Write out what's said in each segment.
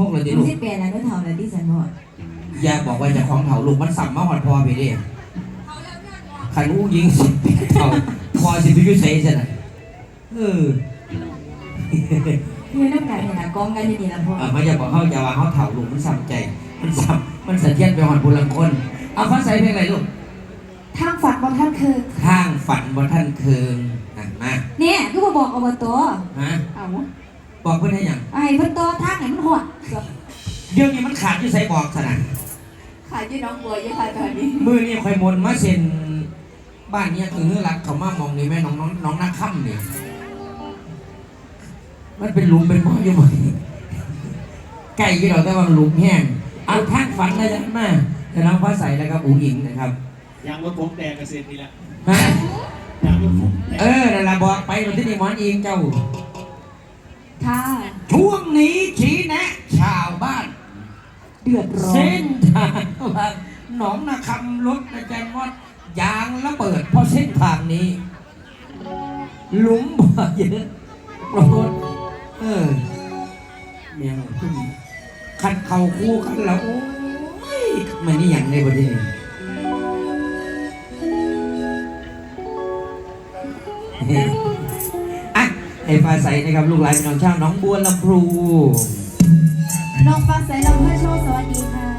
หกเลยดิลูลูกกสิบแปดแล้วก็เท่าแล้วที่สันบอก อย่าบอกว่าเจะของเถาลูกมันสับมาหอดพอไปดิขันอู้ยิงสิบเถาพอสิไปอยุ่ใส่ซะนะเออพี่น้ำกันเนี่ยนะกองกันอยู่นี่ละพ่อเออมันจะบอกเขาอย่าว่าเขาเถาลูกมันสับใจ มันสับมันสะเทียนไปหอดบุรังคน เอาฟ้าใสเพลงอะไรลูก ทางฝันบอกท่านคือ ข้างฝันบนท่านเคืองนั่นมาเนี่ยก็มาบอกอบตฮะเอา บอกเพื่อนให้หยังไอ้เพิ่นโตทางไหนมันหดเดี๋ยวนี้มันขาดอยู่ใส่บอกสนะขายยี่น้องบัวยี่ค่ะตอนนี้มือนี่คอยมนต์มาเซ็นบ้านเนี้ยคือรักเขามามองนี่แม่น้องน้องน้องนักค่ำเนี่ยมันเป็นหลุมเป็นบ่ออยู่ไหมไก่ที่เราแต่ว่ามันหลุมแห้งเอาทางฝันเลยนะมาแต่น้องฟ้าใสแล้วก็อูหญิงนะครับยางรถผมแดงกระเซ็นนี่แหละฮะยางรถผมแดงเออนั่นละบอกไปวันที่นี่หมอนอิงเจ้า ค่ะ ช่วงนี้ชี้แนะ ชาวบ้าน เดือดร้อนเส้นทางว่าหนองนาคำรถอาจารย์วัดยางระเบิดเพราะเส้นทางนี้ หลุมบ่อเยอะรถเออเมียขึ้นคันเข่าคู่กันแล้วโอ้ยมันนี่อย่างในประเทศนี้อะ ไอ้ฟ้าใสนะครับลูกหลานพี่น้องชาวหน้องบัวลำพู น้องฟ้าใสลำเพื่อโชคสวัสดีค่ะ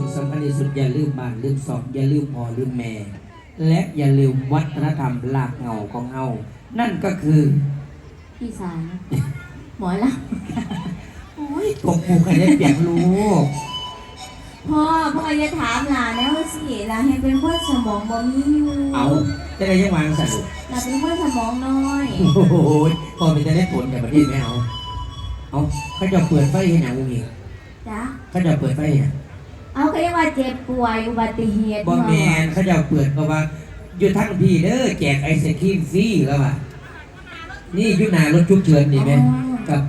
บ้านลืมสอบอย่าลืมพ่อลืมแม่ และอย่าลืมวัฒนธรรมหลากเหงาของเฮานั่นก็คืออีสานหมอละโอ้ยผมผูกให้ได้เปรียบรู้พ่อพ่ออย่าถามหลานแล้วสิหลานให้เป็นคนสมองบ่มีอยู่เอาจะได้ยังวางสรุปหลานเป็นคนสมองน้อยโอ้โหพอมันจะได้ผลแต่ประเทศไม่เอาเอาเขาจะเปิดไฟให้หนังอีกจ้ะเขาจะเปิดไฟให้หนัง เอาก็ยังว่าเจ็บป่วยอุบัติเหตุบอแมนเขาจะเปิดก็ว่า อยู่ทั้งพี่เด้อแจกไอศครีมฟรีแล้วว่ะนี่อยุนารถชุกเฉินนี่ไหมกับ